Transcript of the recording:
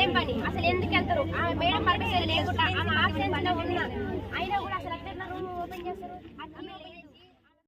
ఏం పని? అసలు ఎందుకు వెళ్తారు? ఆమె మేడం పర్మిషన్ లేకుండా ఆమె ఆబ్సెన్స్లో ఉన్నా అయినా కూడా అసలు ఎట్లా రూమ్ ఓపెన్ చేస్తారు? అట్లా